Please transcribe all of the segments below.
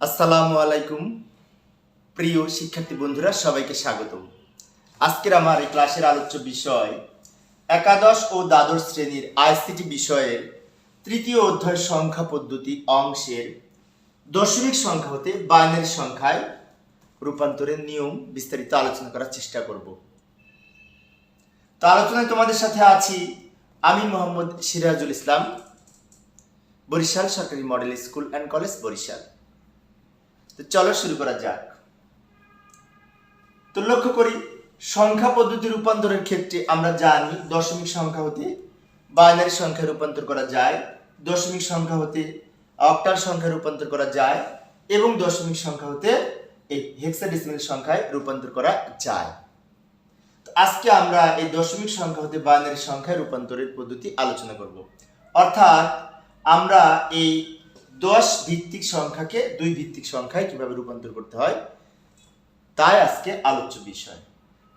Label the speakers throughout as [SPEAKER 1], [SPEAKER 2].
[SPEAKER 1] আসসালামু আলাইকুম, প্রিয় শিক্ষার্থী বন্ধুরা, সবাইকে স্বাগত আজকের আমার এই ক্লাসের আলোচ্য বিষয় একাদশ ও দ্বাদশ শ্রেণির আইসিটি বিষয়ের তৃতীয় অধ্যায় সংখ্যা পদ্ধতি অংশের দশমিক সংখ্যা হতে বাইনারি সংখ্যায় রূপান্তরের নিয়ম বিস্তারিত আলোচনা করার চেষ্টা করব। তো আলোচনায় তোমাদের সাথে আছি আমি মোহাম্মদ সিরাজুল ইসলাম, বরিশাল সরকারি model school and college Barishal. তো চলো শুরু করা যাক। তো লক্ষ্য করি, সংখ্যা পদ্ধতি রূপান্তরের ক্ষেত্রে আমরা জানি দশমিক সংখ্যা হতে বাইনারি সংখ্যা রূপান্তর করা যায়, দশমিক সংখ্যা হতে অক্টাল সংখ্যা রূপান্তর করা যায়, এবং দশমিক সংখ্যা হতে এই হেক্সাডেসিমাল সংখ্যায় রূপান্তর করা যায়। আজকে আমরা এই দশমিক সংখ্যা হতে বাইনারি সংখ্যায় রূপান্তরের পদ্ধতি আলোচনা করব। অর্থাৎ আমরা এই দশ ভিত্তিক সংখ্যাকে দুই ভিত্তিক সংখ্যায় কীভাবে রূপান্তর করতে হয়, তাই আজকে আলোচ্য বিষয়।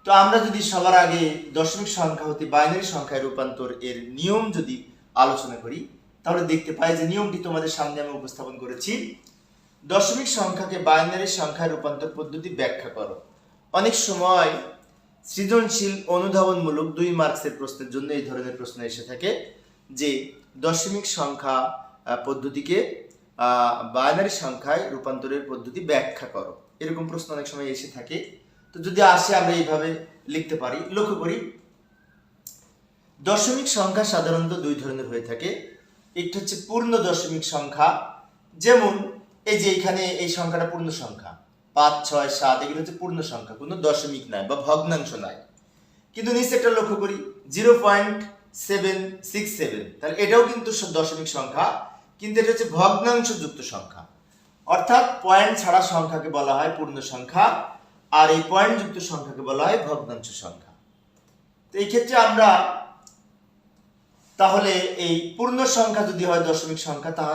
[SPEAKER 1] তো আমরা যদি সবার আগে দশমিক সংখ্যা হতে বাইনারি সংখ্যায় রূপান্তর এর নিয়ম যদি আলোচনা করি, তাহলে দেখতে পাই যে নিয়মটি তোমাদের সামনে আমি উপস্থাপন করেছি। দশমিক সংখ্যাকে বাইনারি সংখ্যায় রূপান্তর পদ্ধতি ব্যাখ্যা করো। অনেক সময় সৃজনশীল অনুধাবনমূলক দুই মার্কসের প্রশ্নের জন্য এই ধরনের প্রশ্ন এসে থাকে যে দশমিক সংখ্যা পদ্ধতিকে বাইনারি সংখ্যায় রূপান্তরের পদ্ধতি ব্যাখ্যা করো। এরকম প্রশ্ন অনেক সময় এসে থাকে। তো যদি আসে, আমরা এইভাবে লিখতে পারি। লক্ষ্য করি, দশমিক সংখ্যা সাধারণত দুই ধরনের হয়ে থাকে। একটি হচ্ছে পূর্ণ দশমিক সংখ্যা, যেমন এই যে এখানে এই সংখ্যাটা পূর্ণ সংখ্যা। পাঁচ, ছয়, সাত, এগুলো হচ্ছে পূর্ণ সংখ্যা, কোনো দশমিক নয় বা ভগ্নাংশ নয় কিন্তু নিচে একটা লক্ষ্য করি, zero point seven six seven. তাহলে এটাও কিন্তু দশমিক সংখ্যা। কিন্তু এটা হচ্ছে ভগ্নাংশ যুক্ত সংখ্যা। অর্থাৎ পয়েন্ট ছাড়া সংখ্যাকে বলা হয় পূর্ণ সংখ্যা, আর এই পয়েন্ট যুক্ত সংখ্যাকে বলা হয় ভগ্নাংশ সংখ্যা। তো এই ক্ষেত্রে আমরা তাহলে এই পূর্ণ সংখ্যা যদি হয় দশমিক সংখ্যা, তা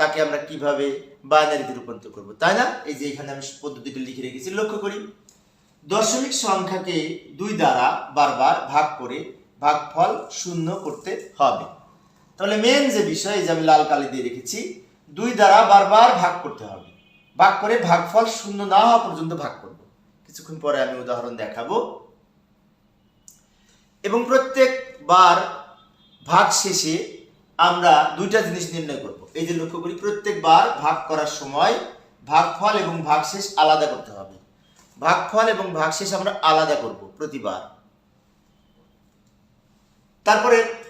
[SPEAKER 1] তাকে আমরা কীভাবে বাইনারিতে রূপান্তর করব, তাই না? এই যে এখানে আমি পদ্ধতিটি লিখে রেখেছি, লক্ষ্য করি। দশমিক সংখ্যাকে দুই দ্বারা বারবার ভাগ করে ভাগফল শূন্য করতে হবে। তাহলে মেন যে বিষয় যে আমি লাল কালি দিয়ে রেখেছি, দুই দ্বারা বারবার ভাগ করতে হবে। ভাগ করে ভাগফল শূন্য না হওয়া পর্যন্ত ভাগ করব। কিছুক্ষণ পরে আমি উদাহরণ দেখাবো। এবং প্রত্যেকবার ভাগ শেষে আমরা দুইটা জিনিস নির্ণয় করব। এই যে লক্ষ্য করি, প্রত্যেকবার ভাগ করার সময় ভাগফল এবং ভাগশেষ আলাদা করতে হবে। ভাগফল এবং ভাগশেষ আমরা আলাদা করব প্রতিবার। তারপরে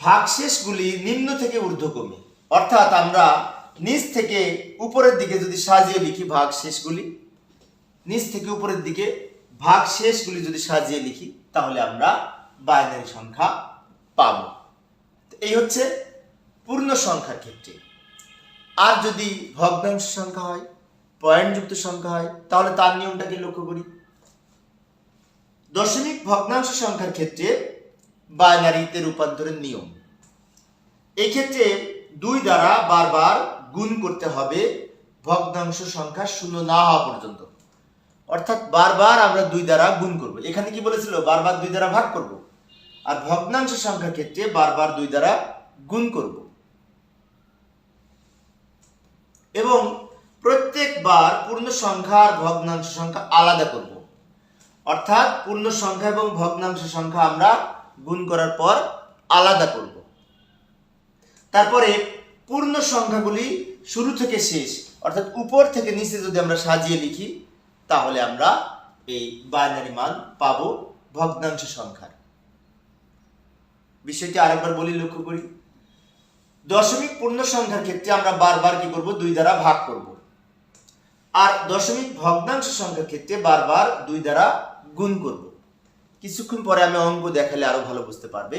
[SPEAKER 1] ভাগশেষগুলি নিম্ন থেকে ঊর্ধ্বক্রমে অর্থাৎ আমরা নিচ থেকে উপরের দিকে যদি সাজিয়ে লিখি ভাগশেষগুলি, নিচ থেকে উপরের দিকে ভাগশেষগুলি যদি সাজিয়ে লিখি, তাহলে আমরা বাইনারি সংখ্যা পাব। এই হচ্ছে পূর্ণ সংখ্যার ক্ষেত্রে। আর যদি ভগ্নাংশ সংখ্যা হয়, পয়েন্টযুক্ত সংখ্যা হয়, তাহলে তার নিয়মটাকে লক্ষ্য করি। দশমিক ভগ্নাংশ সংখ্যার ক্ষেত্রে বাইনারিতে রূপান্তরের নিয়ম। এক্ষেত্রে দুই দ্বারা বারবার গুণ করতে হবে, ভগ্নাংশ সংখ্যা শূন্য না হওয়া পর্যন্ত। অর্থাৎ বারবার আমরা দুই দ্বারা গুণ করব। এখানে কি বলেছিল? বারবার দুই দ্বারা ভাগ করব। আর ভগ্নাংশ সংখ্যা ক্ষেত্রে বারবার দুই দ্বারা গুণ করব। এবং প্রত্যেকবার পূর্ণ সংখ্যা আর ভগ্নাংশ সংখ্যা আলাদা করব। অর্থাৎ পূর্ণ সংখ্যা এবং ভগ্নাংশ সংখ্যা আমরা গুণ করার পর আলাদা করব। তারপরে পূর্ণ সংখ্যাগুলি শুরু থেকে শেষ, অর্থাৎ উপর থেকে নিচে যদি আমরা সাজিয়ে লিখি, তাহলে আমরা এই বাইনারি মান পাব ভগ্নাংশ সংখ্যার। বিষয়টি আরেকবার বলি, লক্ষ্য করি। দশমিক পূর্ণ সংখ্যার ক্ষেত্রে আমরা বারবার কি করব? দুই দ্বারা ভাগ করব। আর দশমিক ভগ্নাংশ সংখ্যার ক্ষেত্রে বারবার দুই দ্বারা গুণ করব। কিছুক্ষণ পরে আমি অঙ্ক দেখালে আরও ভালো বুঝতে পারবে।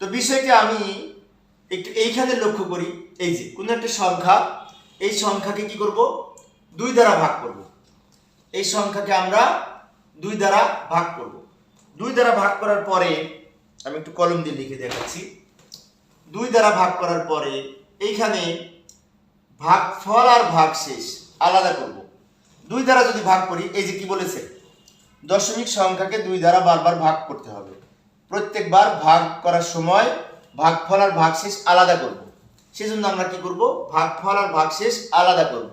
[SPEAKER 1] তো বিষয়টি আমি একটু এইখানে লক্ষ্য করি, এই যে কোনো একটা সংখ্যা, এই সংখ্যাকে কি করব? দুই দ্বারা ভাগ করব। এই সংখ্যাকে আমরা দুই দ্বারা ভাগ করব। দুই দ্বারা ভাগ করার পরে আমি একটু কলম দিয়ে লিখে দেখাচ্ছি। দুই দ্বারা ভাগ করার পরে এইখানে ভাগ ফল আর ভাগ শেষ আলাদা করব। দুই দ্বারা যদি ভাগ করি, এই যে কি বলেছে? দশমিক সংখ্যাকে দুই দ্বারা বারবার ভাগ করতে হবে। প্রত্যেকবার ভাগ করার সময় ভাগফল আর ভাগশেষ আলাদা করব। সেজন্য আমরা কি করব? ভাগফল আর ভাগশেষ আলাদা করব।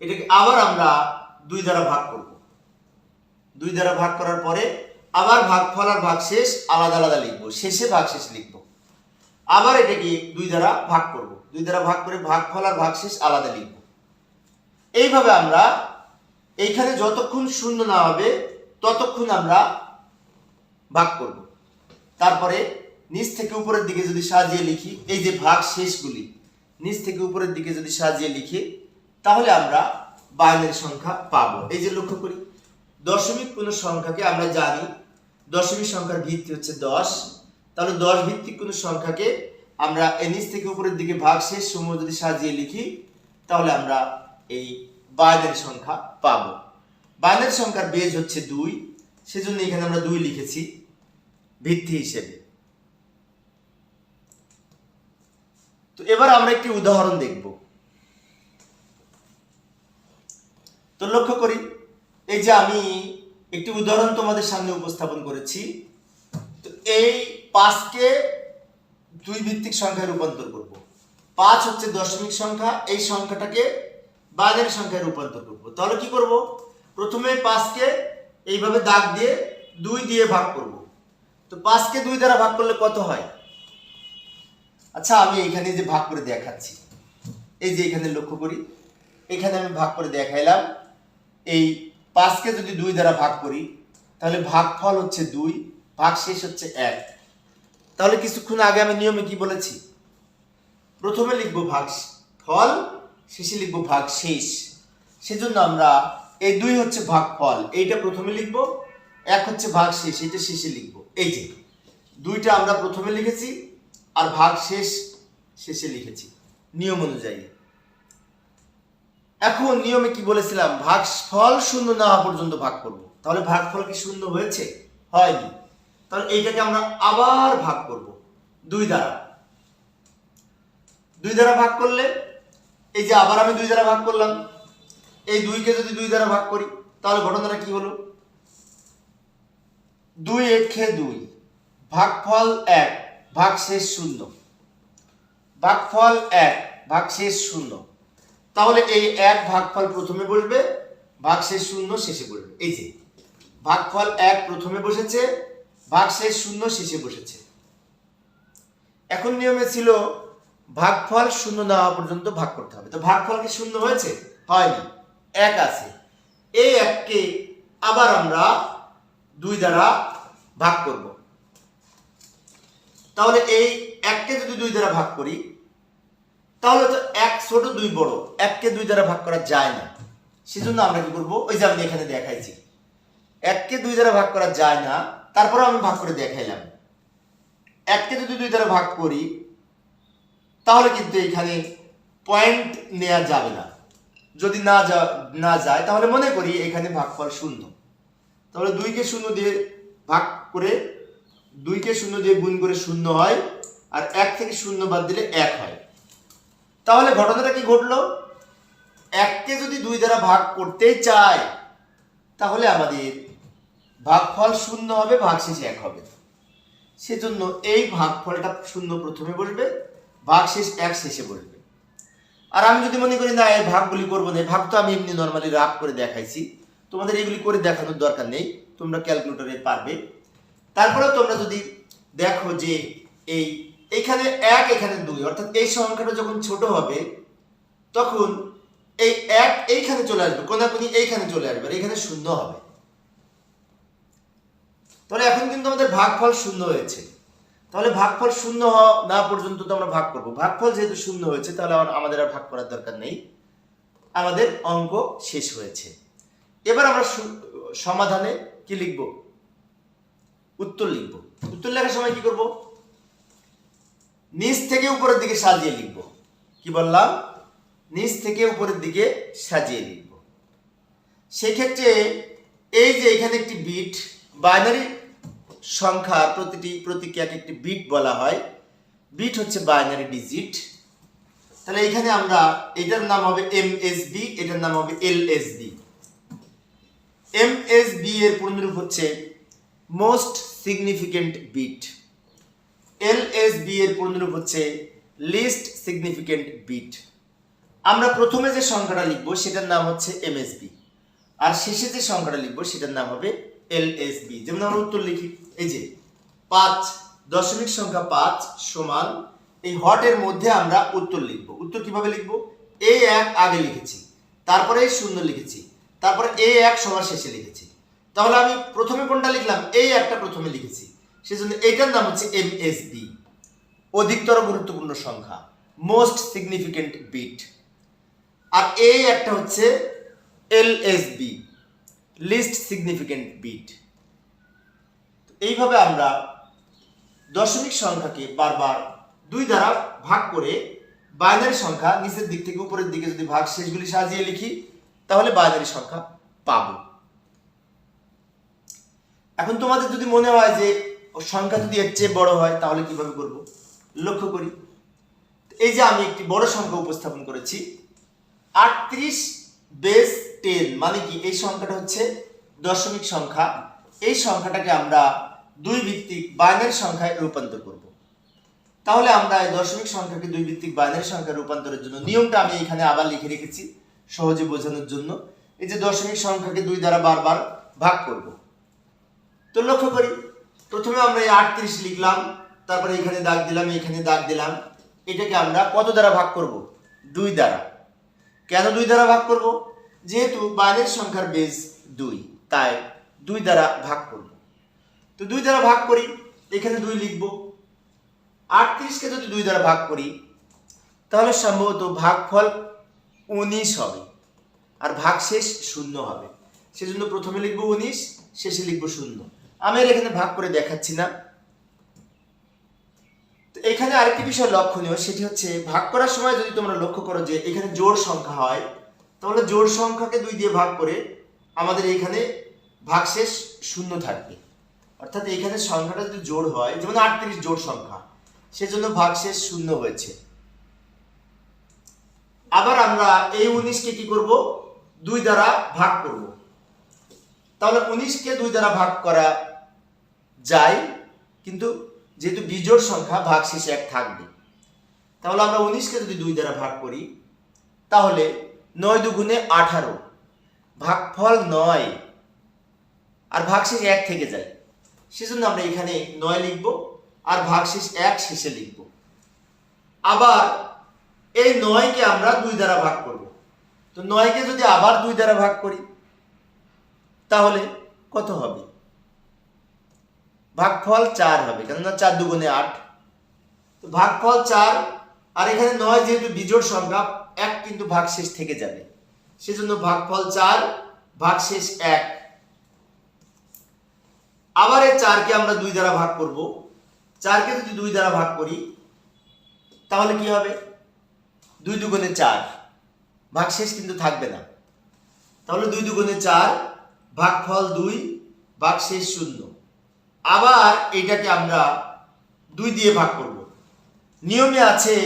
[SPEAKER 1] এটাকে আবার আমরা দুই দ্বারা ভাগ করব। দুই দ্বারা ভাগ করার পরে আবার ভাগফল আর ভাগশেষ আলাদা আলাদা লিখব। শেষে ভাগশেষ লিখব। আবার এটাকে দুই দ্বারা ভাগ করব। দুই দ্বারা ভাগ করে ভাগফল আর ভাগশেষ আলাদা লিখব। এইভাবে আমরা এইখানে যতক্ষণ শূন্য না হবে, ততক্ষণ আমরা ভাগ করব। তারপরে নিচ থেকে উপরের দিকে যদি সাজিয়ে লিখি, এই যে ভাগ শেষগুলি, নিচ থেকে উপরের দিকে যদি সাজিয়ে লিখি, তাহলে আমরা বাইনারি সংখ্যা পাবো। এই যে লক্ষ্য করি, দশমিক কোনো সংখ্যাকে আমরা জানি, দশমিক সংখ্যার ভিত্তি হচ্ছে দশ। তাহলে দশ ভিত্তিক কোনো সংখ্যাকে আমরা এই নিচ থেকে উপরের দিকে ভাগ শেষ সমূহ যদি সাজিয়ে লিখি, তাহলে আমরা এই বাইনারি সংখ্যা পাবো। বাইনারি সংখ্যার বেজ হচ্ছে দুই, সেজন্য এখানে আমরা দুই লিখেছি ভিত্তি হিসেবে। তো এবার আমরা একটি উদাহরণ দেখব। তো লক্ষ্য করি, এই যে আমি একটি উদাহরণ তোমাদের সামনে উপস্থাপন করেছি, তো এই পাঁচকে দুই ভিত্তিক সংখ্যায় রূপান্তর করব। পাঁচ হচ্ছে দশমিক সংখ্যা, এই সংখ্যাটাকে বাইনারি সংখ্যায় রূপান্তর করব। তাহলে কি করব? প্রথমে পাঁচকে এইভাবে দাগ দিয়ে দুই দিয়ে ভাগ করব। তো পাঁচকে দুই দ্বারা ভাগ করলে কত হয়? আচ্ছা আমি এখানে যে ভাগ করে দেখাচ্ছি, এই যে এখানে লক্ষ্য করি, এখানে আমি ভাগ করে দেখাইলাম, এই পাঁচকে যদি দুই দ্বারা ভাগ করি, তাহলে ভাগফল হচ্ছে দুই ভাগ শেষ হচ্ছে এক। তাহলে কিছুক্ষণ আগে আমি নিয়মে কি বলেছি? প্রথমে লিখব ভাগ ফল শেষে লিখব ভাগ শেষ। সেজন্য আমরা এই দুই হচ্ছে ভাগ ফল এইটা প্রথমে লিখব, এক হচ্ছে ভাগ শেষ এটা শেষে লিখব। এই যে, দুইটা আমরা প্রথমে লিখেছি আর ভাগ শেষ শেষে লিখেছি, নিয়ম অনুযায়ী। এখন নিয়মে কি বলেছিলাম? ভাগ ফল শূন্য না হওয়া পর্যন্ত ভাগ করব। তাহলে ভাগ ফল কি শূন্য হয়েছে? হয়নি। তাহলে এইটাকে আমরা আবার ভাগ করব। দুই দ্বারা। দুই দ্বারা ভাগ করলে এই যে আবার আমি দুই দ্বারা ভাগ করলাম, এই দুইকে যদি দুই দ্বারা ভাগ করি, তাহলে ঘটনাটা কি হলো? দুই একে দুই, ভাগফল এক ভাগ শেষ শূন্য। ভাগফল এক ভাগ শেষ শূন্য। তাহলে এই এক ভাগফল প্রথমে বসবে ভাগ শেষ শূন্য শেষে বসবে। এই যে, ভাগফল এক প্রথমে বসেছে ভাগ শেষ শূন্য শেষে বসেছে। এখন নিয়মে ছিল ভাগফল শূন্য না হওয়া পর্যন্ত ভাগ করতে হবে। তো ভাগফল কি শূন্য হয়েছে? হয়নি। এক আছে। এই এককে আবার আমরা দুই দ্বারা ভাগ করব। তাহলে এই এককে যদি দুই দ্বারা ভাগ করি, তাহলে তো এক ছোট, দুই বড়। এককে দুই দ্বারা ভাগ করা যায় না। সেজন্য আমরা কি করব? ওই যে আমি এখানে দেখাইছি। এককে দুই দ্বারা ভাগ করা যায় না। তারপরে আমি ভাগ করে দেখাইলাম। এককে যদি দুই দ্বারা ভাগ করি তাহলে কিন্তু এখানে পয়েন্ট নেওয়া যাবে না। যদি না যা, না যায়, তাহলে মনে করি এখানে ভাগফল শূন্য। তাহলে দুইকে শূন্য দিয়ে ভাগ করে দুইকে শূন্য দিয়ে গুণ করে শূন্য হয়, আর এক থেকে শূন্য বাদ দিলে এক হয়। তাহলে ঘটনাটা কি ঘটলো? এককে যদি দুই দ্বারা ভাগ করতে চাই তাহলে আমাদের ভাগফল শূন্য হবে, ভাগশেষ এক হবে। সেজন্য এই ভাগফলটা শূন্য প্রথমে বসবে ভাগশেষ এক শেষে বসবে। আর আমি যদি মনে করি, না, এই ভাগগুলি করব না ভাগ তো আমি এমনি নর্মালি রাফ করে দেখাইছি, তোমাদের এগুলি করে দেখানোর দরকার নেই, তোমরা ক্যালকুলেটরে পারবে। তারপরে তোমরা যদি দেখো যে এই এখানে এক, এখানে দুই, অর্থাৎ এই সংখ্যাটা যখন ছোট হবে, তখন এই এক এইখানে চলে আসবে, কোনাকুনি এইখানে চলে আসবে, আর এখানে শূন্য হবে। তাহলে এখন কিন্তু আমাদের ভাগফল শূন্য হয়েছে। তাহলে ভাগফল শূন্য হওয়া না পর্যন্ত তো আমরা ভাগ করব। ভাগফল যেহেতু শূন্য হয়েছে, তাহলে আর আমাদের আর ভাগ করার দরকার নেই। আমাদের অঙ্ক শেষ হয়েছে। এবার আমরা সমাধানে কি লিখব? উত্তর লিখব। উত্তর লেখার সময় কি করব? নিচ থেকে উপরের দিকে সাজিয়ে লিখব। কি বললাম? নিচ থেকে উপরের দিকে সাজিয়ে লিখব। সেক্ষেত্রে এই যে এখানে একটি বিট, বাইনারি সংখ্যা প্রতিটি প্রতীকে এক একটি বিট বলা হয়। বিট হচ্ছে বাইনারি ডিজিট তাহলে এখানে আমরা এটার নাম হবে এম এস বি এটার নাম হবে L S B M S B এর পূর্ণরূপ হচ্ছে most significant bit L S B এর পূর্ণরূপ হচ্ছে লিস্ট সিগনিফিকেন্ট বিট আমরা প্রথমে যে সংখ্যাটা লিখব, সেটার নাম হচ্ছে এমএসবি আর শেষে যে সংখ্যাটা লিখব, সেটার নাম হবে এলএসবি যেমন আমরা উত্তর লিখি। এই যে, পাঁচ দশমিক সংখ্যা পাঁচ সমান এই হটের মধ্যে আমরা উত্তর লিখব। উত্তর কীভাবে লিখব? এ এক আগে লিখেছি, তারপরে শূন্য লিখেছি, তারপরে এ এক সবার শেষে লিখেছি। তাহলে আমি প্রথমে কোনটা লিখলাম? এই একটা প্রথমে লিখেছি। সেজন্য এটার নাম হচ্ছে এমএসবি অধিকতর গুরুত্বপূর্ণ সংখ্যা মোস্ট সিগনিফিকেন্ট বিট আর এই একটা হচ্ছে এলএসবি লিস্ট সিগনিফিকেন্ট বিট এইভাবে আমরা দশমিক সংখ্যাকে বারবার দুই দ্বারা ভাগ করে বাইনারি সংখ্যা নিচের দিক থেকে উপরের দিকে যদি ভাগ শেষগুলি সাজিয়ে লিখি, তাহলে বাইনারি সংখ্যা পাব। এখন তোমাদের যদি মনে হয় যে সংখ্যা যদি এর চেয়ে বড় হয়, তাহলে কীভাবে করব? লক্ষ্য করি। এই যে আমি একটি বড় সংখ্যা উপস্থাপন করেছি, আটত্রিশ বেস টেন মানে কি? এই সংখ্যাটা হচ্ছে দশমিক সংখ্যা। এই সংখ্যাটাকে আমরা দুই ভিত্তিক বাইনারি সংখ্যায় রূপান্তর করব। তাহলে আমরা এই দশমিক সংখ্যাকে দুই ভিত্তিক বাইনারি সংখ্যায় রূপান্তরের জন্য নিয়মটা আমি এখানে আবার লিখে রেখেছি সহজে বোঝানোর জন্য। এই যে দশমিক সংখ্যাকে দুই দ্বারা বারবার ভাগ করব। তো লক্ষ্য করি, প্রথমে আমরা এই আটত্রিশ লিখলাম, তারপরে এখানে দাগ দিলাম, এখানে দাগ দিলাম। এটাকে আমরা কত দ্বারা ভাগ করব? দুই দ্বারা। কেন দুই দ্বারা ভাগ করব? যেহেতু বাইরের সংখ্যার বেজ দুই, তাই দুই দ্বারা ভাগ করব। তো দুই দ্বারা ভাগ করি এখানে দুই লিখব। আটত্রিশকে যদি দুই দ্বারা ভাগ করি, তাহলে সম্ভবত ভাগফল উনিশ হবে। আর ভাগশেষ শূন্য হবে। সেজন্য প্রথমে লিখব উনিশ, শেষে লিখব শূন্য। আমি আর এখানে ভাগ করে দেখাচ্ছি না। তো এখানে আরেকটি বিষয় লক্ষণীয়, সেটি হচ্ছে ভাগ করার সময় যদি তোমরা লক্ষ্য করো যে এখানে জোড় সংখ্যা হয়, তাহলে জোড় সংখ্যাকে দুই দিয়ে ভাগ করে আমাদের এখানে ভাগশেষ শূন্য থাকবে। অর্থাৎ এখানে সংখ্যাটা যদি জোড় হয়, যেমন আটত্রিশ জোড় সংখ্যা, সেজন্য ভাগশেষ শূন্য হয়েছে। আবার আমরা এই উনিশকে কি করব? দুই দ্বারা ভাগ করব। তাহলে উনিশকে দুই দ্বারা ভাগ করা যায়, কিন্তু যেহেতু বিজোড় সংখ্যা ভাগ শেষে এক থাকবে। তাহলে আমরা উনিশকে যদি দুই দ্বারা ভাগ করি, তাহলে নয় দুগুণে আঠারো, ভাগফল নয়, আর ভাগশেষ এক থেকে যায়। সেজন্য আমরা এখানে নয় লিখব আর ভাগশেষ এক শেষে লিখব। আবার এই নয়কে আমরা দুই দ্বারা ভাগ করব। তো নয়কে যদি আবার দুই দ্বারা ভাগ করি, তাহলে কত হবে? ভাগফল চার হবে, কেননা চার দুগুণে আট। তো ভাগফল চার, আর এখানে নয় যেহেতু বিজোড় সংখ্যা, এক কিন্তু ভাগশেষ থেকে যাবে। সেজন্য ভাগফল চার, ভাগশেষ এক। আবার এই চারকে আমরা দুই দ্বারা ভাগ করব। চারকে যদি দুই দ্বারা ভাগ করি, তাহলে কি হবে? দুই দুগুণে চার। ভাগ শেষ কিন্তু থাকবে না। তাহলে দুই দুগুণে চার, ভাগফল দুই, ভাগ শেষ শূন্য। আবার এটাকে আমরা দুই দিয়ে ভাগ করব। নিয়মে আছে,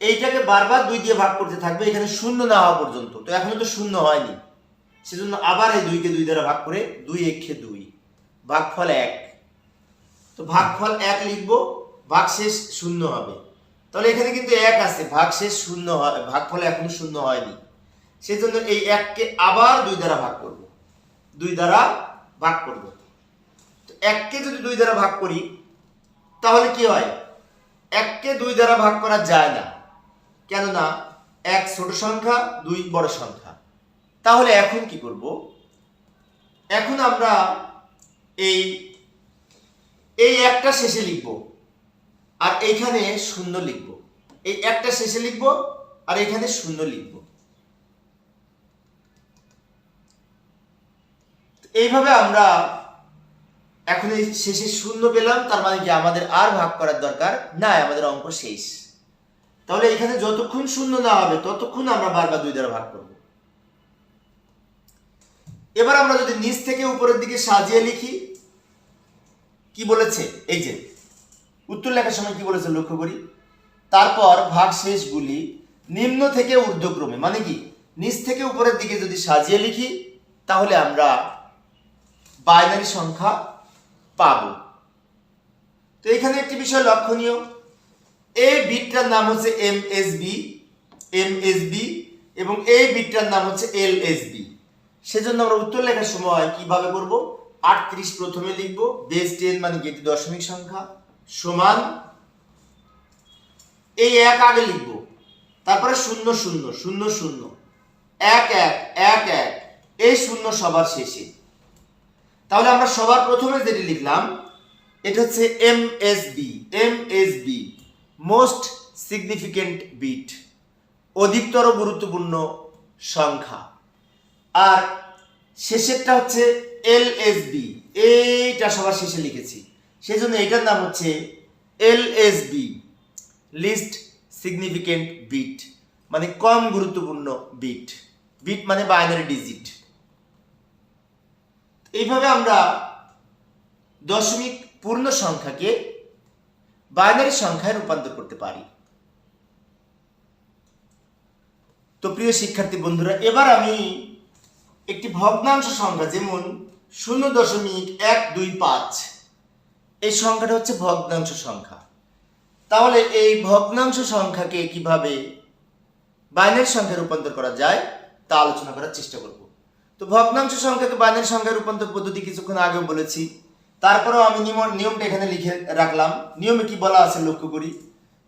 [SPEAKER 1] এইটাকে বারবার দুই দিয়ে ভাগ করতে থাকবে, এখানে শূন্য না হওয়া পর্যন্ত। তো এখনও তো শূন্য হয়নি। সেজন্য আবার এই দুইকে দুই দ্বারা ভাগ করে দুই একে দুই। ভাগফল এক। তো ভাগফল এক লিখব, ভাগশেষ শূন্য হবে। তাহলে এখানে কিন্তু এক আছে, ভাগশেষ শূন্য হয়, ভাগফল এখনও শূন্য হয়নি। সেজন্য এই এককে আবার দুই দ্বারা ভাগ করব। দুই দ্বারা ভাগ করব। তো এককে যদি দুই দ্বারা ভাগ করি, তাহলে কি হয়? এককে দুই দ্বারা ভাগ করা যায় না। কেননা এক ছোট সংখ্যা, দুই বড় সংখ্যা। তাহলে এখন কি করব? এখন আমরা এই এই একটা শেষে লিখব আর এইখানে শূন্য লিখব। এই একটা শেষে লিখব আর এখানে শূন্য লিখব। এইভাবে আমরা এখন এই শেষে শূন্য পেলাম, তার মানে কি আমাদের আর ভাগ করার দরকার নাই, আমাদের অঙ্ক শেষ। তাহলে এখানে যতক্ষণ শূন্য না হবে, ততক্ষণ আমরা বারবার দুই দ্বারা ভাগ করব। এবার আমরা যদি নিচ থেকে উপরের দিকে সাজিয়ে লিখি কি বলেছে? এই যে, উত্তর লেখার সময় কি বলেছে লক্ষ্য করি? তারপর ভাগ শেষগুলি নিম্ন থেকে ঊর্ধ্বক্রমে মানে কি? নিচ থেকে উপরের দিকে যদি সাজিয়ে লিখি, তাহলে আমরা বাইনারি সংখ্যা পাব। তো এখানে একটি বিষয় লক্ষণীয়। এই বিটটার নাম হচ্ছে M S B, M S B, এবং এই বিটটার নাম হচ্ছে এল এস বি। সেজন্য আমরা উত্তর লেখার সময় কীভাবে করব? আটত্রিশ প্রথমে লিখব বেস টেন মানে কি দশমিক সংখ্যা, সমান এই এক আগে লিখব, তারপরে শূন্য শূন্য শূন্য শূন্য, এক এক এক এক, এই শূন্য সবার শেষে। তাহলে আমরা সবার প্রথমে যেটি লিখলাম, এটা হচ্ছে M S B M S B most significant bit অধিকতর গুরুত্বপূর্ণ সংখ্যা। আর শেষেরটা হচ্ছে এল এস বি। এইটা সবার শেষে লিখেছি। সেই জন্য এটার নাম হচ্ছে L S B. Least significant bit মানে কম গুরুত্বপূর্ণ বিট। বিট মানে বাইনারি ডিজিট। এইভাবে আমরা দশমিক পূর্ণ সংখ্যাকে বাইনারি সংখ্যায় রূপান্তর করতে পারি। তো প্রিয় শিক্ষার্থী বন্ধুরা, এবার আমি একটি ভগ্নাংশ সংখ্যা, যেমন শূন্য দশমিক এক দুই পাঁচ। এই সংখ্যাটা হচ্ছে ভগ্নাংশ সংখ্যা। তাহলে এই ভগ্নাংশ সংখ্যাকে কীভাবে বাইনারি সংখ্যায় রূপান্তর করা যায়, তা আলোচনা করার চেষ্টা করব। তো ভগ্নাংশ সংখ্যাকে বাইনারি সংখ্যায় রূপান্তর পদ্ধতি কিছুক্ষণ আগেও বলেছি। তারপরেও আমি নিয়ম নিয়মটা এখানে লিখে রাখলাম। নিয়মে কি বলা আছে লক্ষ্য করি।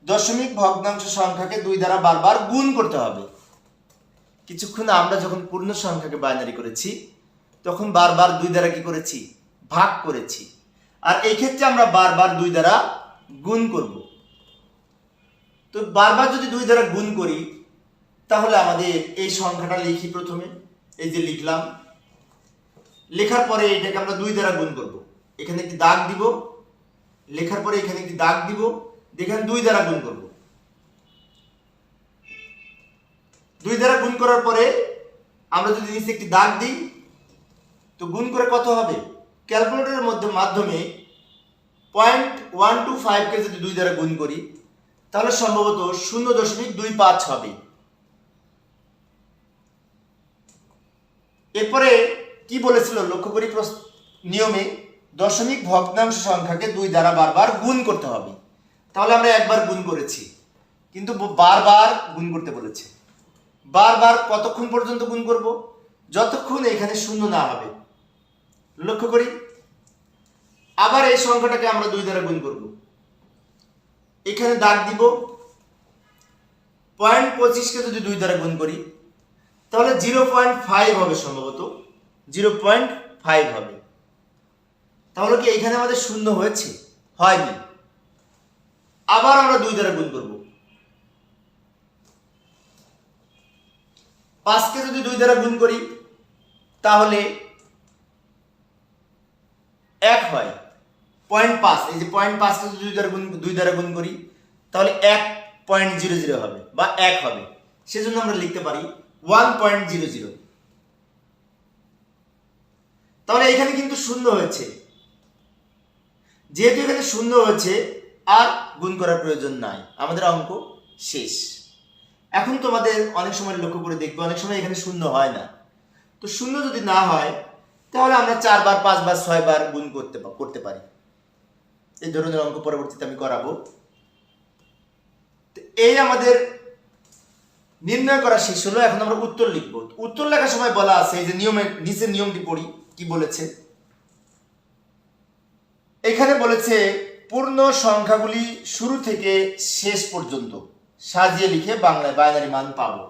[SPEAKER 1] দশমিক ভগ্নাংশ সংখ্যাকে দুই দ্বারা বারবার গুণ করতে হবে। কিছুক্ষণ আমরা যখন পূর্ণ সংখ্যাকে বাইনারি করেছি তখন বারবার দুই দ্বারা কি করেছি? ভাগ করেছি। আর এই ক্ষেত্রে আমরা বারবার দুই দ্বারা গুণ করব। তো বারবার যদি দুই দ্বারা গুণ করি, তাহলে আমাদের এই সংখ্যাটা লিখি প্রথমে। এই যে লিখলাম। লেখার পরে এটাকে আমরা দুই দ্বারা গুণ করব। এখানে একটি দাগ দিব। লেখার পরে এখানে একটি দাগ দিব। এখানে দুই দ্বারা গুণ করব। দুই দ্বারা গুণ করার পরে আমরা যদি নিচে একটি দাগ দিই তো গুণ করে কত হবে? ক্যালকুলেটরের মধ্যে মাধ্যমে পয়েন্ট ওয়ান টু ফাইভকে যদি দুই দ্বারা গুণ করি, তাহলে সম্ভবত শূন্য দশমিক দুই পাঁচ হবে। এরপরে কি বলেছিল? লক্ষ্য করি নিয়মে দশমিক ভগ্নাংশ সংখ্যাকে দুই দ্বারা বারবার গুণ করতে হবে। তাহলে আমরা একবার গুণ করেছি। কিন্তু বারবার গুণ করতে বলেছে। বারবার কতক্ষণ পর্যন্ত গুণ করব? যতক্ষণ এখানে শূন্য না হবে। লক্ষ্য করি, আবার এই সংখ্যাটাকে আমরা দুই দ্বারা গুণ করব। এখানে দাগ দিব। পয়েন্ট পঁচিশকে যদি দুই দ্বারা গুণ করি, তাহলে জিরো পয়েন্ট ফাইভ হবে সম্ভবত। জিরো পয়েন্ট ফাইভ হবে। তাহলে কি এখানে আমাদের শূন্য হয়েছে? হয়নি। আবার আমরা দুই দ্বারা গুণ করব। পাঁচকে যদি দুই দ্বারা গুণ করি, তাহলে এক হয়। পয়েন্ট পাঁচ এই যে পয়েন্ট পাঁচকে যদি দুই দ্বারা গুণ দুই দ্বারা গুণ করি, তাহলে এক পয়েন্ট জিরো জিরো হবে বা এক হবে। সেজন্য আমরা লিখতে পারি ওয়ান পয়েন্ট জিরো জিরো তাহলে এখানে কিন্তু শূন্য হয়েছে। যেহেতু এখানে শূন্য হয়েছে, আর গুণ করার প্রয়োজন নাই। আমাদের অঙ্ক শেষ। এখন তোমাদের অনেক সময় লক্ষ্য করে দেখবে, অনেক সময় এখানে শূন্য হয় না। তো শূন্য যদি না হয় তাহলে আমরা চারবার, পাঁচবার, ছয়বার গুণ করতে করতে পারি। এই ধরনের অঙ্ক পরবর্তীতে আমি করাবো। এই আমাদের নির্ণয় করা শেষ হলো। এখন আমরা উত্তর লিখব। উত্তর লেখার সময় বলা আছে, এই যে নিয়মের নিচের নিয়মটি পড়ি, কি বলেছে? এখানে বলেছে, পূর্ণ সংখ্যাগুলি শুরু থেকে শেষ পর্যন্ত সাজিয়ে লিখে বাংলায় বাইনারি মান পাবো।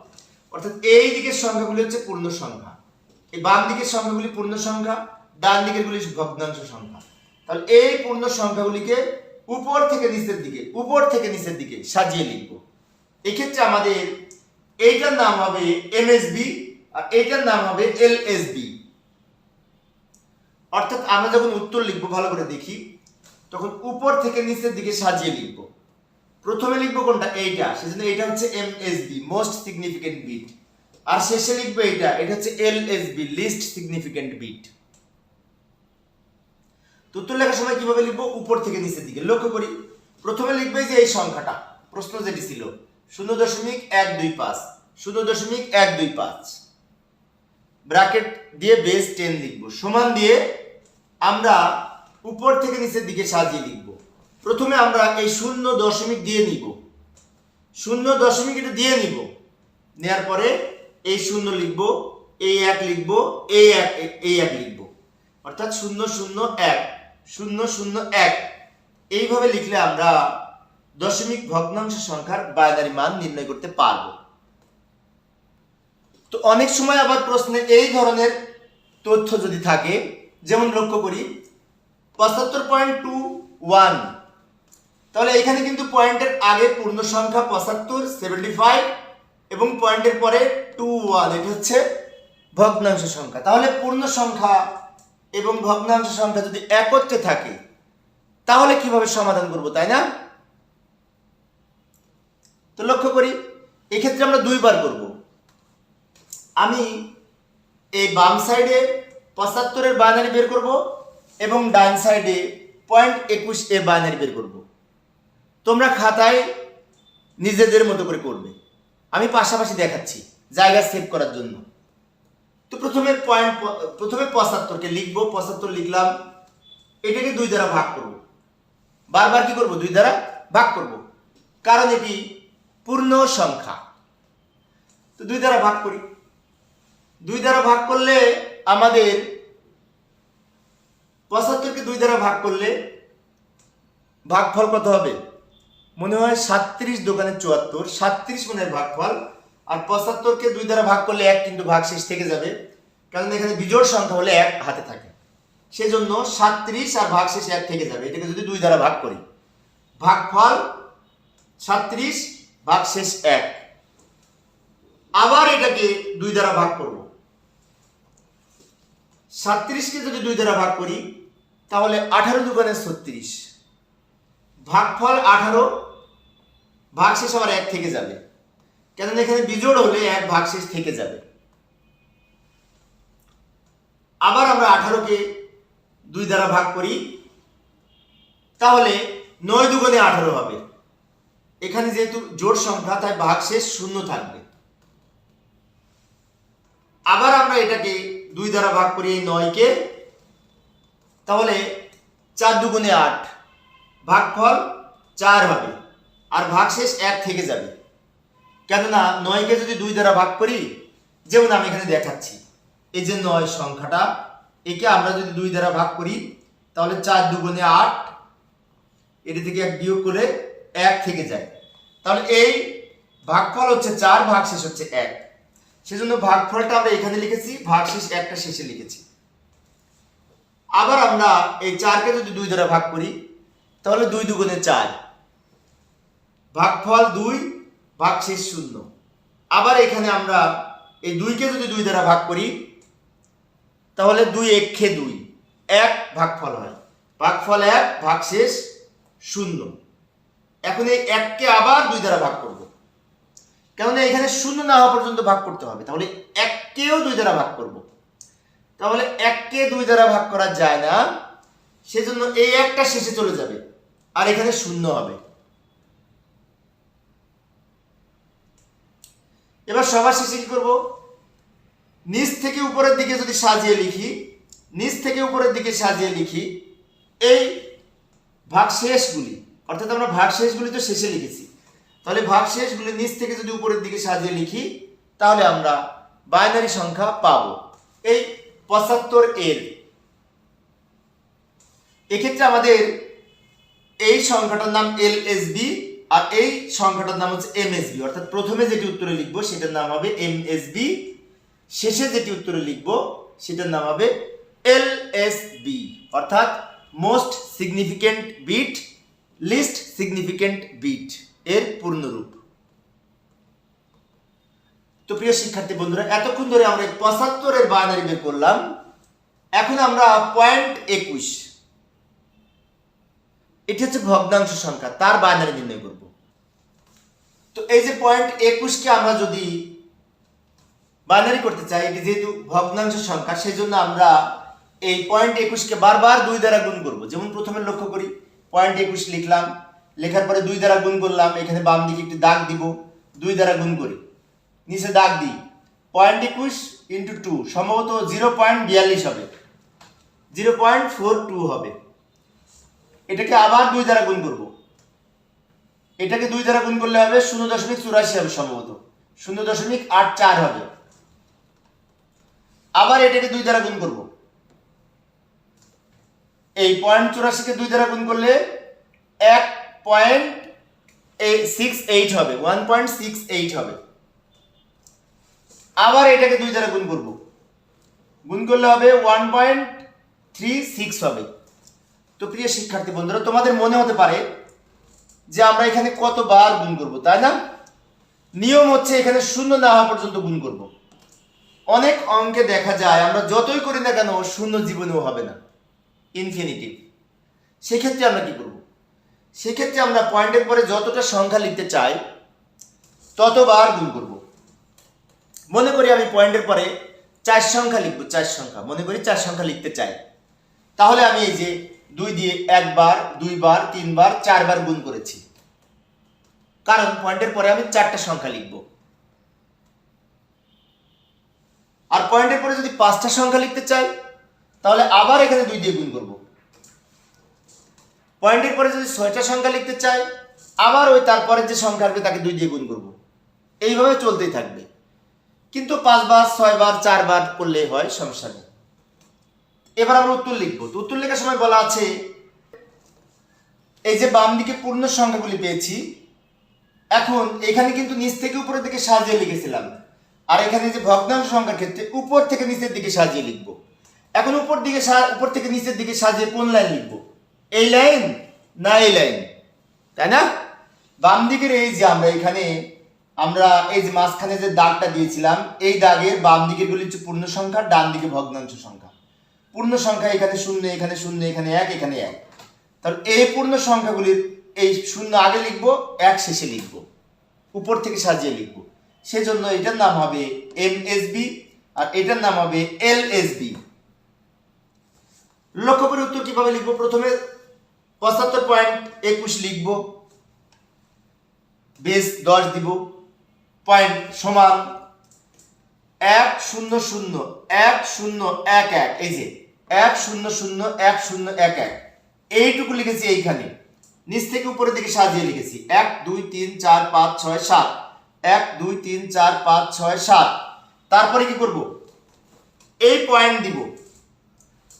[SPEAKER 1] অর্থাৎ এই দিকের সংখ্যাগুলি হচ্ছে পূর্ণ সংখ্যা। এই বাম দিকের সংখ্যাগুলি পূর্ণ সংখ্যা, ডান দিকের গুলি ভগ্নাংশ সংখ্যা। তাহলে এই পূর্ণ সংখ্যাগুলিকে উপর থেকে নিচের দিকে, উপর থেকে নিচের দিকে সাজিয়ে লিখব। এক্ষেত্রে আমাদের এইটার নাম হবে এমএসবি আর এইটার নাম হবে এলএসবি। অর্থাৎ আমরা যখন উত্তর লিখব, ভালো করে দেখি, তখন উপর থেকে নিচের দিকে সাজিয়ে লিখব। প্রথমে লিখব কোনটা? এইটা। সেজন্য এইটা হচ্ছে এমএসবি মোস্ট সিগনিফিকেন্ট বিট আর শেষে লিখবে এটা এটা হচ্ছে L S B least significant bit তো উত্তর লেখার সময় কীভাবে লিখব? উপর থেকে নিচের দিকে। লক্ষ্য করি, প্রথমে লিখবে যে এই সংখ্যাটা, প্রশ্ন যেটি ছিল, শূন্য দশমিক এক দুই পাঁচ, শূন্য দশমিক এক দুই পাঁচ। ব্র্যাকেট দিয়ে বেস টেন লিখব, সমান দিয়ে আমরা উপর থেকে নিচের দিকে সাজিয়ে লিখব। প্রথমে আমরা এই শূন্য দশমিক দিয়ে নিব। শূন্য দশমিক এটা দিয়ে নিব। নেয়ার পরে এই শূন্য লিখব, এই এক লিখব, এই এক এই এক লিখব। অর্থাৎ শূন্য শূন্য, এক। শূন্য শূন্য, এক। এইভাবে লিখলে আমরা দশমিক ভগ্নাংশ সংখ্যার বাইনারি মান নির্ণয় করতে পারব। তো অনেক সময় আবার প্রশ্নে এই ধরনের তথ্য যদি থাকে, যেমন লক্ষ্য করি, পঁচাত্তর পয়েন্ট টু ওয়ান। তাহলে এখানে কিন্তু পয়েন্টের আগে পূর্ণ সংখ্যা পঁচাত্তর, সেভেন্টি ফাইভ এবং পয়েন্টের পরে টু ওয়ান এটা হচ্ছে ভগ্নাংশ সংখ্যা। তাহলে পূর্ণ সংখ্যা এবং ভগ্নাংশ সংখ্যা যদি একত্রে থাকে, তাহলে কীভাবে সমাধান করব, তাই না? তো লক্ষ্য করি, এক্ষেত্রে আমরা দুইবার করব। আমি এই বাম সাইডে পঁচাত্তরের বাইনারি বের করব এবং ডান সাইডে পয়েন্ট একুশ এ বাইনারি বের করব। তোমরা খাতায় নিজেদের মতো করে করবে। আমি পাশাপাশি দেখাচ্ছি জায়গা সেভ করার জন্য। তো প্রথমে পয়েন্ট প্রথমে পঁচাত্তরকে লিখব, পঁচাত্তর লিখলাম। এটাকে দুই দ্বারা ভাগ করব। বারবার কি করব? দুই দ্বারা ভাগ করব। কারণ এটি পূর্ণ সংখ্যা। তো দুই দ্বারা ভাগ করি। দুই দ্বারা ভাগ করলে আমাদের পঁচাত্তরকে দুই দ্বারা ভাগ করলে ভাগফল কত হবে? মনে হয় সাতত্রিশ দোকানে চুয়াত্তর, সাতত্রিশ মনের ভাগফল, আর পঁচাত্তরকে দুই দ্বারা ভাগ করলে এক কিন্তু ভাগ শেষ থেকে যাবে। কারণ এখানে বিজোড় সংখ্যা হলে এক হাতে থাকে। সেজন্য সাতত্রিশ আর ভাগ শেষ এক থেকে যাবে। এটাকে যদি দুই দ্বারা ভাগ করি। ভাগফল সাতত্রিশ, ভাগ শেষ এক। আবার এটাকে দুই দ্বারা ভাগ করব। সাতত্রিশকে যদি দুই দ্বারা ভাগ করি, তাহলে আঠারো দোকানে ছত্রিশ। ভাগফল আঠারো ভাগ শেষ আবার এক থেকে যাবে। কেন এখানে বিজোড় হলে এক ভাগশেষ থেকে যাবে। আবার আমরা আঠারোকে দুই দ্বারা ভাগ করি, তাহলে নয় দুগুণে আঠারো হবে। এখানে যেহেতু জোড় সংখ্যা, তাই ভাগশেষ শূন্য থাকবে। আবার আমরা এটাকে দুই দ্বারা ভাগ করি এই নয়কে, তাহলে চার দুগুণে আট, ভাগফল চার হবে। আর ভাগশেষ এক থেকে যাবে। কেননা নয়কে যদি দুই দ্বারা ভাগ করি, যেমন আমি এখানে দেখাচ্ছি, এই যে নয় সংখ্যাটা, একে আমরা যদি দুই দ্বারা ভাগ করি, তাহলে চার দুগুণে আট, এটি থেকে এক বিয়োগ করে এক থেকে যায়। তাহলে এই ভাগফল হচ্ছে চার ভাগশেষ হচ্ছে এক। সেজন্য ভাগফলটা আমরা এখানে লিখেছি ভাগশেষ একটা শেষে লিখেছি। আবার আমরা এই চারকে যদি দুই দ্বারা ভাগ করি, তাহলে দুই দুগুণে চার। ভাগফল দুই, ভাগশেষ শূন্য। আবার এখানে আমরা এই দুইকে যদি দুই দ্বারা ভাগ করি, তাহলে দুই এক খে দুই, এক ভাগফল হয়। ভাগফল এক, ভাগশেষ শূন্য। এখন এই এককে আবার দুই দ্বারা ভাগ করব। কেননা এখানে শূন্য না হওয়া পর্যন্ত ভাগ করতে হবে। তাহলে এককেও দুই দ্বারা ভাগ করব। তাহলে এককে দুই দ্বারা ভাগ করা যায় না। সেজন্য এই একটা শেষে চলে যাবে। আর এখানে শূন্য হবে। এবার সবার শেষে কি করব? নিচ থেকে উপরের দিকে যদি সাজিয়ে লিখি, নিচ থেকে উপরের দিকে সাজিয়ে লিখি, এই ভাগশেষগুলি, অর্থাৎ আমরা ভাগশেষগুলি তো শেষে লিখেছি, তাহলে ভাগশেষগুলি নিচ থেকে যদি উপরের দিকে সাজিয়ে লিখি, তাহলে আমরা বাইনারি সংখ্যা পাব। এই পঁচাত্তর এর। এক্ষেত্রে আমাদের এই সংখ্যাটার নাম এল এস বি আর এই সংখ্যাটার নাম হচ্ছে এম এস বি অর্থাৎ প্রথমে যেটি উত্তরে লিখব, সেটার নাম হবে এম এস বি শেষে যেটি উত্তরে লিখব, সেটার নাম হবে এল এস বি অর্থাৎ most significant bit least significant bit এর পূর্ণরূপ। তো প্রিয় শিক্ষার্থী বন্ধুরা, এতক্ষণ ধরে আমরা পঁচাত্তরের বাইনারি বের করলাম। এখন আমরা পয়েন্ট একুশ। এটি হচ্ছে ভগ্নাংশ সংখ্যা, তার বাইনারি নির্ণয় করব। তো এই যে পয়েন্ট একুশকে আমরা যদি বাইনারি করতে চাই, এটি যেহেতু ভগ্নাংশ সংখ্যা সেই জন্য আমরা এই পয়েন্ট একুশকে বারবার দুই দ্বারা গুণ করব। যেমন প্রথমে লক্ষ্য করি পয়েন্ট একুশ লিখলাম, লেখার পরে দুই দ্বারা গুণ করলাম, এখানে বাম দিকে একটি দাগ দিব, দুই দ্বারা গুণ করি। নিচে দাগ দিই। পয়েন্ট একুশ ইন্টু টু সম্ভবত জিরো পয়েন্ট বিয়াল্লিশ হবে। জিরো পয়েন্ট ফোর টু হবে। এটাকে আবার দুই দ্বারা গুণ করব। এটাকে দুই দ্বারা গুণ করলে হবে শূন্য দশমিক চুরাশি হবে সম্ভবত। শূন্য দশমিক আট চার হবে। আবার এটাকে দুই দ্বারা গুণ করব। এই পয়েন্ট চুরাশিকে দুই দ্বারা গুণ করলে এক পয়েন্ট সিক্স এইট হবে ওয়ান পয়েন্ট সিক্স এইট হবে। আবার এটাকে দুই দ্বারা গুণ করব। গুণ করলে হবে ওয়ান পয়েন্ট থ্রি সিক্স হবে। তো প্রিয় শিক্ষার্থী বন্ধুরা, তোমাদের মনে হতে পারে যে আমরা এখানে কতবার গুণ করব, তাই না? নিয়ম হচ্ছে এখানে শূন্য না হওয়া পর্যন্ত গুণ করব। অনেক অঙ্কে দেখা যায়, আমরা যতই করি না কেন, শূন্য জীবনেও হবে না। ইনফিনিটিভ সেক্ষেত্রে আমরা কি করব? সেক্ষেত্রে আমরা পয়েন্টের পরে যতটা সংখ্যা লিখতে চাই, ততবার গুণ করব। মনে করি আমি পয়েন্টের পরে চার সংখ্যা লিখব, চার সংখ্যা। মনে করি চার সংখ্যা লিখতে চাই। তাহলে আমি এই যে দুই দিয়ে একবার, দুইবার, তিনবার, চারবার গুণ করেছি। কারণ পয়েন্টের পরে আমি চারটা সংখ্যা লিখব। আর পয়েন্টের পরে যদি পাঁচটা সংখ্যা লিখতে চাই, তাহলে আবার এখানে দুই দিয়ে গুণ করব। পয়েন্টের পরে যদি ছয়টা সংখ্যা লিখতে চাই, আবার ওই তারপরের যে সংখ্যা আসবে তাকে দুই দিয়ে গুণ করব। এইভাবে চলতেই থাকবে। কিন্তু পাঁচবার, ছয়বার, চারবার করলে হয়, সমস্যা নেই। এবার আমরা উত্তর লিখব। তো উত্তর লেখার সময় বলা আছে, এই যে বাম দিকে পূর্ণ সংখ্যাগুলি পেয়েছি, এখন এখানে কিন্তু নিচ থেকে উপরের দিকে সাজিয়ে লিখেছিলাম। আর এখানে যে ভগ্নাংশ সংখ্যার ক্ষেত্রে উপর থেকে নিচের দিকে সাজিয়ে লিখব। এখন উপর দিকে উপর থেকে নিচের দিকে সাজিয়ে কোন লাইন লিখব? এই লাইন না এই লাইন? তাই না? বাম দিকের এই যে আমরা এখানে, আমরা এই যে মাঝখানে যে দাগটা দিয়েছিলাম, এই দাগের বাম দিকের গুলি হচ্ছে পূর্ণ সংখ্যা, ডান দিকে ভগ্নাংশ সংখ্যা। পূর্ণ সংখ্যা এখানে শূন্য এখানে শূন্য, এখানে এক এখানে এক। তাহলে এই পূর্ণ সংখ্যাগুলির এই শূন্য আগে লিখব, এক শেষে লিখব, উপর থেকে সাজিয়ে লিখব। সেজন্য এটার নাম হবে এম এস বি আর এটার নাম হবে এল এস বি। লক্ষ্য করে উত্তর কীভাবে লিখব? প্রথমে পঁচাত্তর পয়েন্ট একুশ লিখব। বেস দশ দিব। পয়েন্ট সমান এক শূন্য শূন্য, এক শূন্য, এক এক, এই যে। এক শূন্য শূন্য এক শূন্য এক এক। এইটুকু লিখেছি এইখানে। নিচ থেকে উপরের দিকে সাজিয়ে লিখেছি। এক, দুই, তিন, চার, পাঁচ, ছয়, সাত। এক, দুই, তিন, চার, পাঁচ, ছয়, সাত। তারপরে কি করব? এই পয়েন্ট দিব।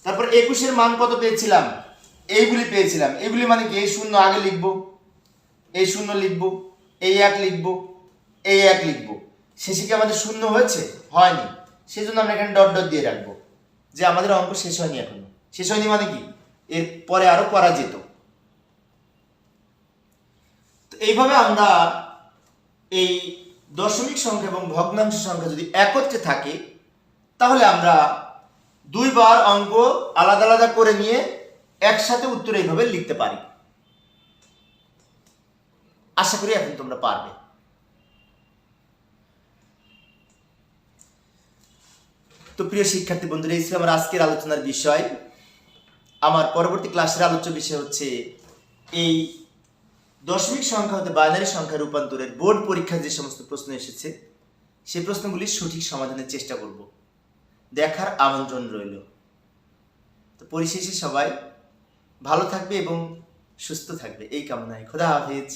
[SPEAKER 1] তারপর একুশের মান কত পেয়েছিলাম? এইগুলি পেয়েছিলাম। এইগুলি মানে কি? এই শূন্য আগে লিখব, এই শূন্য লিখব, এই এক লিখব, এই এক লিখব। শেষে কি আমাদের শূন্য হয়েছে? হয়নি। সেজন্য আমরা এখানে ডট ডট দিয়ে রাখব। যে আমাদের অঙ্ক শেষ হয়নি এখনও। শেষ হয়নি মানে কি? এর পরে আরও করা যেত। এইভাবে আমরা এই দশমিক সংখ্যা এবং ভগ্নাংশ সংখ্যা যদি একত্রে থাকে, তাহলে আমরা দুইবার অঙ্ক আলাদা আলাদা করে নিয়ে একসাথে উত্তর এইভাবে লিখতে পারি। আশা করি এখন তোমরা পারবে। তো প্রিয় শিক্ষার্থী বন্ধুরা, এই ছিল আমার আজকের আলোচনার বিষয়। আমার পরবর্তী ক্লাসের আলোচ্য বিষয় হচ্ছে এই দশমিক সংখ্যা হতে বাইনারি সংখ্যা রূপান্তরের বোর্ড পরীক্ষায় যে সমস্ত প্রশ্ন এসেছে সেই প্রশ্নগুলি সঠিক সমাধানের চেষ্টা করব। দেখার আমন্ত্রণ রইল। তো পরিশেষে সবাই ভালো থাকবে এবং সুস্থ থাকবে। এই কামনায় খোদা হাফিজ।